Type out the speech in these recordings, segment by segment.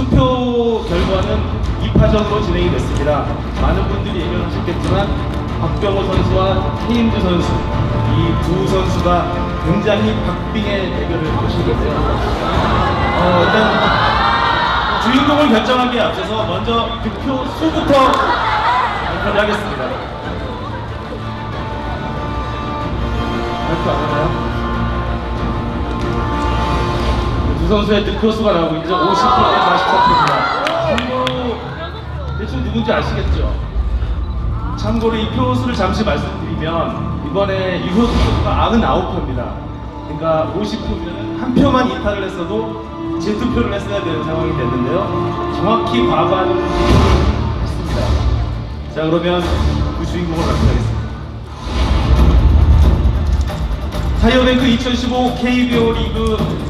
투표 결과는 2파전으로 진행이 됐습니다. 많은 분들이 예견하셨겠지만 박병호 선수와 헤임즈 선수 이 두 선수가 굉장히 박빙의 대결을 펼치겠네요. 어, 일단 주인공을 결정하기에 앞서서 먼저 득표 수부터 발표를 하겠습니다. 발표 안 하나요? 선수의 득표수가 나오고 있죠. 50%대 44%입니다. 참고로 대충 누군지 아시겠죠? 참고로 이 표수를 잠시 말씀드리면 이번에 유효 득표수가 99표입니다. 그러니까 50표면 한 표만 이탈을 했어도 재투표를 했어야 되는 상황이 됐는데요. 정확히 과반 했습니다. 자 그러면 그 주인공을 발표하겠습니다. 타이어뱅크 2015 KBO 리그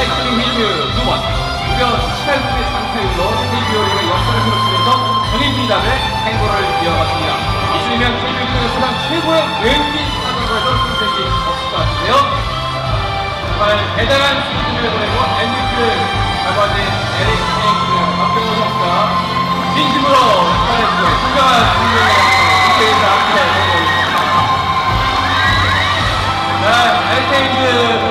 사이클링 힐류 두 번, 무려 18분의 장타율로 KBO 리그 역사를 세웠으면서 전인 비담의 행보를 이어갔습니다. 이쯤이면 KBO 리그 사상 최고의 왼비 타격을 적이 없을 것 같은데요. 정말 대단한 시즌을 보내고 MVP를 잡아낸 에릭 헤이크 박병호 선수가 진심으로 축하해주고 진정한 운명의 국회에서 앞에 보고 있습니다. 자, 헤이크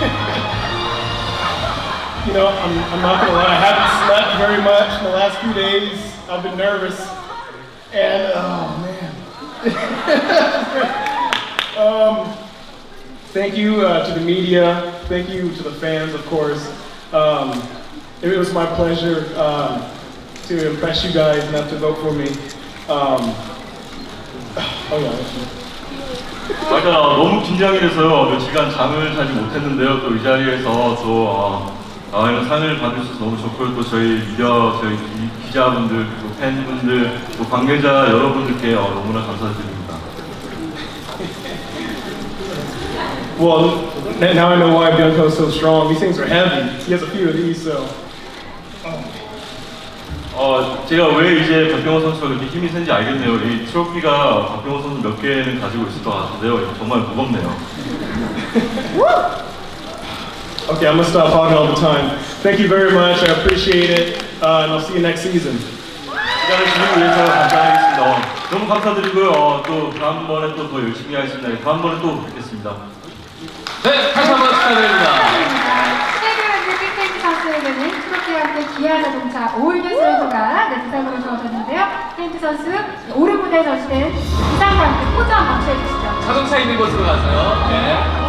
You know, I'm, I'm not gonna lie, I haven't slept very much in the last few days. I've been nervous. And, oh man. um, thank you uh, to the media. Thank you to the fans, of course. Um, it was my pleasure um, to impress you guys enough to vote for me. Um, oh yeah. 맞아 너무 긴장이 돼서요 며칠간 잠을 자지 못했는데요 또 이 자리에서 또 어, 어, 이런 상을 받을 수 너무 좋고요 또 저희 미디어 저희 기, 기자분들 또 팬분들 또 관계자 여러분들께 어, 너무나 감사드립니다 Well, now I know why Bianco's so strong. These things are heavy. He has a few of these, so. 어 제가 왜 이제 박병호 선수가 그렇게 힘이 센지 알겠네요 이 트로피가 박병호 선수 몇 개는 가지고 있을 것 같은데요 정말 무겁네요 Okay, I'm gonna stop talking all the time. Thank you very much. I appreciate it, uh, and I'll see you next season. 시간을 주기 위해서 감사하겠습니다 어, 너무 감사드리고요 어, 또 다음번에 또 더 열심히 하겠습니다 다음번에 또 뵙겠습니다 네, 다시 한번 축하드립니다. 세계랜드 킥테이크 트로피와 함께 기아 자동차 올뉴스 선수가 네, 부상으로 주어졌는데요. 케인트 선수 오르무대 전시된 부상과 함께 포즈 한번 취해주시죠. 자동차 있는 곳으로 가서요. 네.